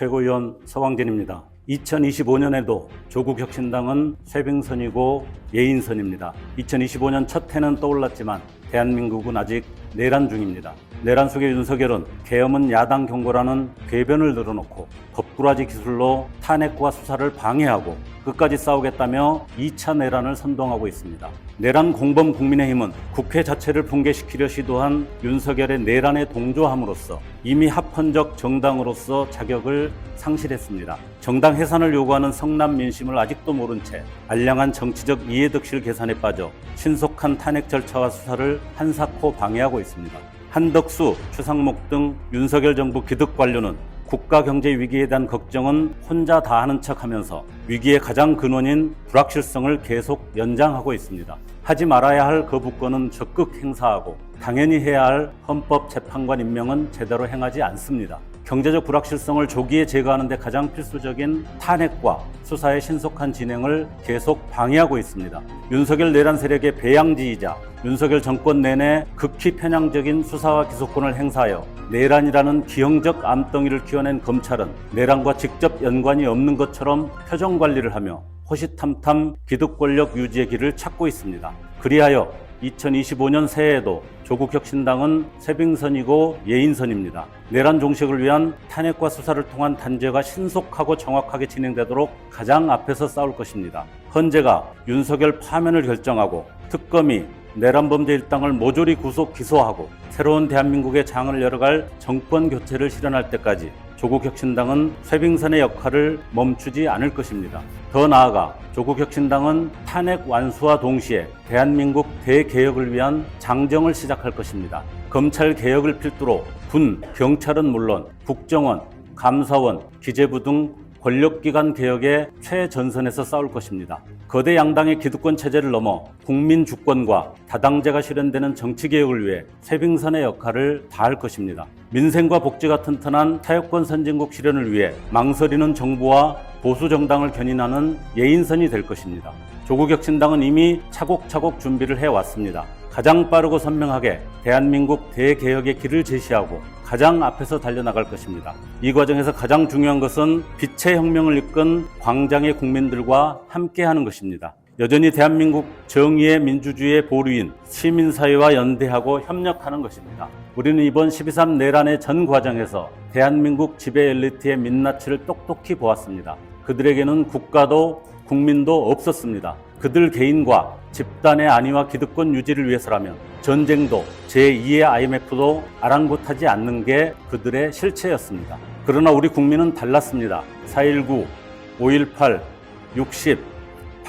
최고위원 서광진입니다. 2025년에도 조국 혁신당은 쇄빙선이고 예인선입니다. 2025년 첫 해는 떠올랐지만 대한민국은 아직 내란 중입니다. 내란 속의 윤석열은 계엄은 야당 경고라는 궤변을 늘어놓고 법꾸라지 기술로 탄핵과 수사를 방해하고 끝까지 싸우겠다며 2차 내란을 선동하고 있습니다. 내란 공범 국민의힘은 국회 자체를 붕괴시키려 시도한 윤석열의 내란에 동조함으로써 이미 합헌적 정당으로서 자격을 상실했습니다. 정당 해산을 요구하는 성남 민심을 아직도 모른 채 알량한 정치적 이해득실 계산에 빠져 신속한 탄핵 절차와 수사를 한사코 방해하고 있습니다. 한덕수, 최상목 등 윤석열 정부 기득 관료는 국가 경제 위기에 대한 걱정은 혼자 다 하는 척 하면서 위기의 가장 근원인 불확실성을 계속 연장하고 있습니다. 하지 말아야 할 거부권은 적극 행사하고 당연히 해야 할 헌법 재판관 임명은 제대로 행하지 않습니다. 경제적 불확실성을 조기에 제거하는 데 가장 필수적인 탄핵과 수사의 신속한 진행을 계속 방해하고 있습니다. 윤석열 내란 세력의 배양지이자 윤석열 정권 내내 극히 편향적인 수사와 기소권을 행사하여 내란이라는 기형적 암덩이를 키워낸 검찰은 내란과 직접 연관이 없는 것처럼 표정 관리를 하며 호시탐탐 기득 권력 유지의 길을 찾고 있습니다. 그리하여 2025년 새해에도 조국혁신당은 세빙선이고 예인선입니다. 내란 종식을 위한 탄핵과 수사를 통한 단죄가 신속하고 정확하게 진행되도록 가장 앞에서 싸울 것입니다. 헌재가 윤석열 파면을 결정하고 특검이 내란 범죄 일당을 모조리 구속 기소하고 새로운 대한민국의 장을 열어갈 정권 교체를 실현할 때까지 조국혁신당은 쇄빙선의 역할을 멈추지 않을 것입니다. 더 나아가 조국혁신당은 탄핵 완수와 동시에 대한민국 대개혁을 위한 장정을 시작할 것입니다. 검찰 개혁을 필두로 군, 경찰은 물론 국정원, 감사원, 기재부 등 권력기관 개혁의 최전선에서 싸울 것입니다. 거대 양당의 기득권 체제를 넘어 국민 주권과 다당제가 실현되는 정치 개혁을 위해 쇄빙선의 역할을 다할 것입니다. 민생과 복지가 튼튼한 타협권 선진국 실현을 위해 망설이는 정부와 보수 정당을 견인하는 예인선이 될 것입니다. 조국혁신당은 이미 차곡차곡 준비를 해왔습니다. 가장 빠르고 선명하게 대한민국 대개혁의 길을 제시하고 가장 앞에서 달려나갈 것입니다. 이 과정에서 가장 중요한 것은 빛의 혁명을 이끈 광장의 국민들과 함께하는 것입니다. 여전히 대한민국 정의의 민주주의의 보류인 시민사회와 연대하고 협력하는 것입니다. 우리는 이번 12.3 내란의 전 과정에서 대한민국 지배 엘리트의 민낯을 똑똑히 보았습니다. 그들에게는 국가도 국민도 없었습니다. 그들 개인과 집단의 안위와 기득권 유지를 위해서라면 전쟁도 제2의 IMF도 아랑곳하지 않는 게 그들의 실체였습니다. 그러나 우리 국민은 달랐습니다. 4.19, 5.18, 60,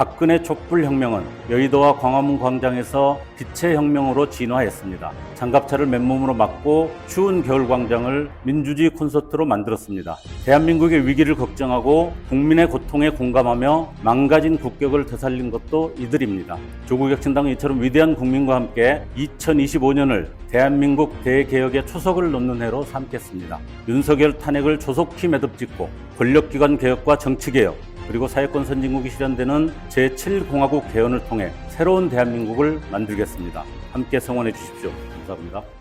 박근혜 촛불혁명은 여의도와 광화문 광장에서 빛의 혁명으로 진화했습니다. 장갑차를 맨몸으로 맞고 추운 겨울 광장을 민주주의 콘서트로 만들었습니다. 대한민국의 위기를 걱정하고 국민의 고통에 공감하며 망가진 국격을 되살린 것도 이들입니다. 조국 혁신당은 이처럼 위대한 국민과 함께 2025년을 대한민국 대개혁의 초석을 놓는 해로 삼겠습니다. 윤석열 탄핵을 조속히 매듭짓고 권력기관 개혁과 정치개혁, 그리고 사회권 선진국이 실현되는 제7공화국 개헌을 통해 새로운 대한민국을 만들겠습니다. 함께 성원해 주십시오. 감사합니다.